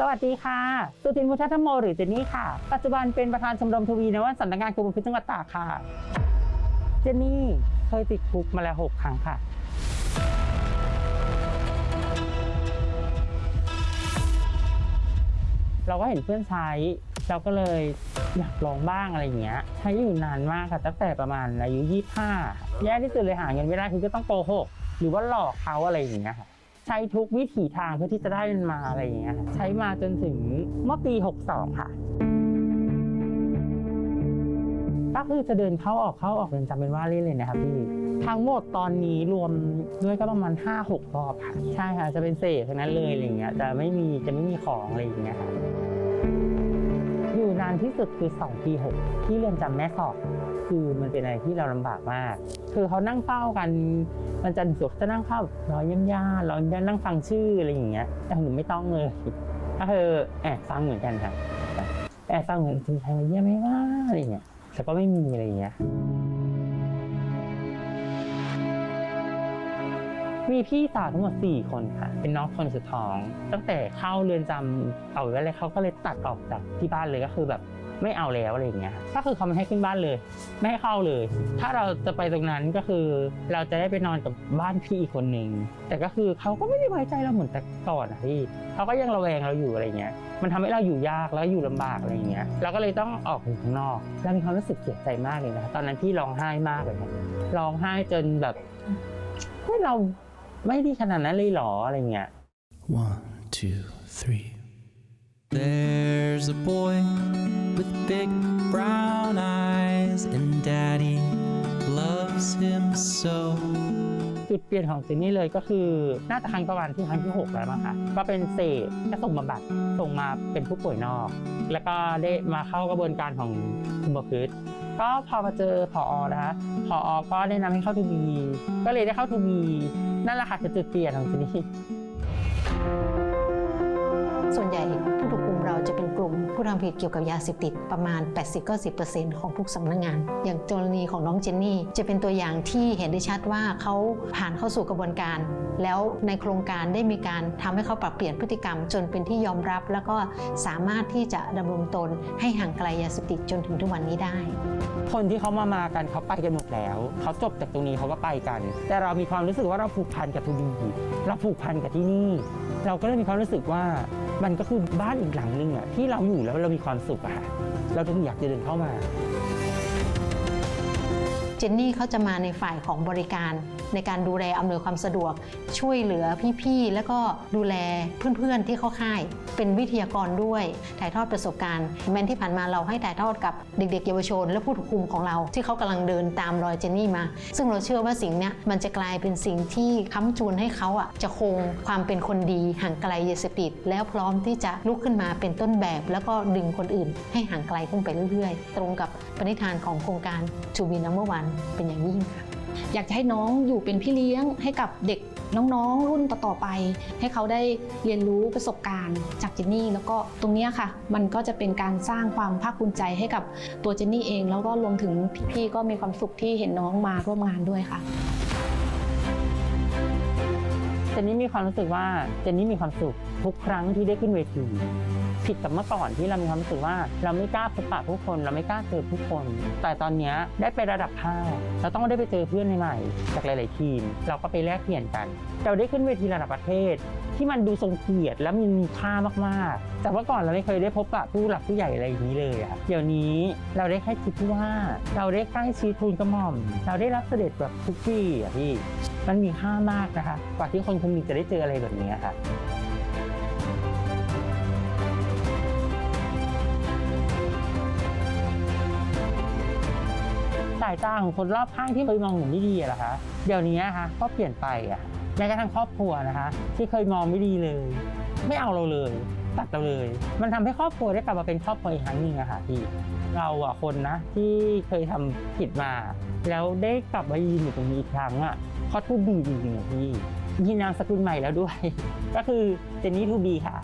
สวัสดีค่ะ สุทินพุทธธรรมโมหรือเจนนี่ค่ะ ปัจจุบันเป็นประธานชมรมทวีนวัตสำนักงานกรมพิจังหวัดตากค่ะ เจนนี่เคยติดคุกมาแล้วหกครั้งค่ะเราก็เห็นเพื่อนใช้ เราก็เลยอยากลองบ้างอะไรอย่างเงี้ย ใช้อยู่นานมากค่ะตั้งแต่ประมาณอายุ 25 แย่ที่สุดเลยหาเงินไม่ได้คือก็ต้องโกหกหรือว่าหลอกเขาอะไรอย่างเงี้ยค่ะ ใช้ทุกวิถีทางเพื่อที่จะได้มันมาอะไรอย่างเงี้ยค่ะใช้มาจนถึงเมื่อปี 62 ค่ะ ก็คือจะเดินเข้าออกเข้าออกเรือนจำเป็นว่าเล่นเลยนะครับพี่ ทั้งหมดตอนนี้รวมด้วยก็ประมาณ 5-6 รอบค่ะ ใช่ค่ะจะเป็นเศษทั้งนั้นเลยอะไรอย่างเงี้ยจะไม่มีจะไม่มีของอะไรอย่างเงี้ยค่ะอยู่นานที่สุดคือ 2 ปี 6 ที่เรือนจำแม่สอด คือมันเป็นอะไรที่เราลำบากมาก คือเขานั่งเฝ้ากันมันจันทร์ถึงศุกร์จะนั่งเฝ้ารอยย่ำย่ารอยย่ำนั่งฟังชื่ออะไรอย่างเงี้ย แต่หนูไม่ต้องเลยก็คือแอบฟังเหมือนกันค่ะแอบฟังเหมือนคุณใครมาเยี่ยมไหมว่าอะไรเงี้ยแต่ก็ไม่มีอะไรเงี้ยมีพี่สาวทั้งหมด 4 คนค่ะ เป็นน้องคนสุดท้อง ตั้งแต่เข้าเรือนจำเอาไว้เลยเขาก็เลยตัดออกจากที่บ้านเลยก็คือแบบ ไม่เอาแล้วอะไรอย่างเงี้ยก็คือเขาไม่ให้ขึ้นบ้านเลย ไม่ให้เข้าเลย ถ้าเราจะไปตรงนั้นก็คือเราจะได้ไปนอนกับบ้านพี่อีกคนหนึ่งแต่ก็คือเขาก็ไม่ได้ไว้ใจเราเหมือนแต่ก่อนอะพี่เขาก็ยังระแวงเราอยู่อะไรเงี้ยมันทำให้เราอยู่ยากแล้วอยู่ลำบากอะไรเงี้ยเราก็เลยต้องออกไปข้างนอกแล้วมีความรู้สึกเสียใจมากเลยนะตอนนั้นพี่ร้องไห้มากเลยร้องไห้จนแบบเฮ้เราไม่ดีขนาดนั้นเลยหรออะไรเงี้ย One, two, three. There's a boy with big brown eyes, and daddy loves him so. จุดเปลี่ยนของเจนนี่เลยก็คือน่าจะครั้งประมาณที่ครั้งที่ 6 แล้วมั้งคะก็เป็นเศษก็ส่งบำบัดส่งมาเป็นผู้ป่วยนอก แล้วก็ได้มาเข้ากระบวนการของคุมประพฤติก็พอมาเจอผอนะคะผอก็แนะนำให้เข้าทูบีก็เลยได้เข้าทูบีนั่นแหละค่ะคือจุดเปลี่ยนของเจนนี่ส่วนใหญ่ จะเป็นกลุ่ มผู้ทำผิดเกี่ยวกับยาเสพติดประมาณ 80-90%ของทุกสำนักงาน อย่างกรณีของน้องเจนนี่ จะเป็นตัวอย่างที่เห็นได้ชัดว่าเขาผ่านเข้าสู่กระบวนการ แล้วในโครงการได้มีการทำให้เขาปรับเปลี่ยนพฤติกรรม จนเป็นที่ยอมรับ แล้วก็สามารถที่จะดำรงตนให้ห่างไกลยาเสพติดจนถึงทุกวันนี้ได้ คนที่เขามามากันเขาไปกันหมดแล้ว เขาจบจากตรงนี้เขาก็ไปกัน แต่เรามีความรู้สึกว่าเราผูกพันกับทูบีเราผูกพันกับที่นี่ เราก็เลยมีความรู้สึกว่ามันก็คือบ้านอีกหลังนึงอะที่เราราอยู่แล้วเรามีความสุขอะค่ะเราถึงอยากจะเดินเข้ามา เจนนี่เขาจะมาในฝ่ายของบริการ ในการดูแลอำนวยความสะดวก ช่วยเหลือพี่ๆ แล้วก็ดูแลเพื่อนๆที่เข้าค่าย เป็นวิทยากรด้วย ถ่ายทอดประสบการณ์แมนที่ผ่านมาเราให้ถ่ายทอดกับเด็กๆ เยาวชน และผู้ถูกคุมของเรา ที่เขากำลังเดินตามรอยเจนนี่มา ซึ่งเราเชื่อว่าสิ่งนี้มันจะกลายเป็นสิ่งที่ค้ำจูนให้เขาอะจะคงความเป็นคนดีห่างไกลยาเสพติดแล้วพร้อมที่จะลุกขึ้นมาเป็นต้นแบบ แล้วก็ดึงคนอื่น ให้ห่างไกลขึ้นไปเรื่อยๆ ตรงกับปณิธานของโครงการ To be number one เป็นอย่างยิ่งค่ะ อยากจะให้น้องอยู่เป็นพี่เลี้ยงให้กับเด็กน้องๆ รุ่นต่อๆไป ให้เขาได้เรียนรู้ประสบการณ์จากเจนนี่ แล้วก็ตรงนี้ค่ะ มันก็จะเป็นการสร้างความภาคภูมิใจให้กับตัวเจนนี่เอง แล้วก็รวมถึงพี่ๆก็มีความสุขที่เห็นน้องมาร่วมงานด้วยค่ะ จนนี่มีความรู้สึกว่าเจนนี่มีความสุขทุกครั้งที่ได้ขึ้นเวทีผิดกับเมื่อก่อนที่เรามีความรู้สึกว่า เราไม่กล้าพบปะผู้คน เราไม่กล้าเจอผู้คน แต่ตอนนี้ได้ไประดับภาคเราต้องได้ไปเจอเพื่อนใหม่ๆจากหลาย ๆ ทีม เราก็ไปแลกเปลี่ยนกัน เราได้ขึ้นเวทีระดับประเทศที่มันดูทรงเกียรติและมันมีค่ามากๆ แต่ว่าก่อนเราไม่เคยได้พบปะผู้หลักผู้ใหญ่อะไรอย่างนี้เลยอะเดี๋ยวนี้เราได้แค่คิดว่าเราได้ใกล้ชิดทูลกระหม่อม เราได้รับเสด็จแบบทุกปีอะพี่มันมีค่ามากนะคะกว่าที่คนคนนึงจะได้เจออะไรแบบนี้ค่ะสายตาของคนรอบข้างที่เคยมองหนูไม่ดีอะเหรอคะ เดี๋ยวนี้อะคะก็เปลี่ยนไปอะ แม้กระทั่งครอบครัวนะคะ ที่เคยมองไม่ดีเลย ไม่เอาเราเลยตัดเราเลย มันทำให้ครอบครัวได้กลับมาเป็นครอบครัวอีกครั้งหนึ่งอะค่ะพี่เราอะคนนะที่เคยทำผิดมา แล้วได้กลับมายืนอยู่ตรงนี้อีกครั้งอะเขาทูบีจริงๆอะพี่มีนามสกุลใหม่แล้วด้วย ก็คือเจนนี่ทูบีค่ะ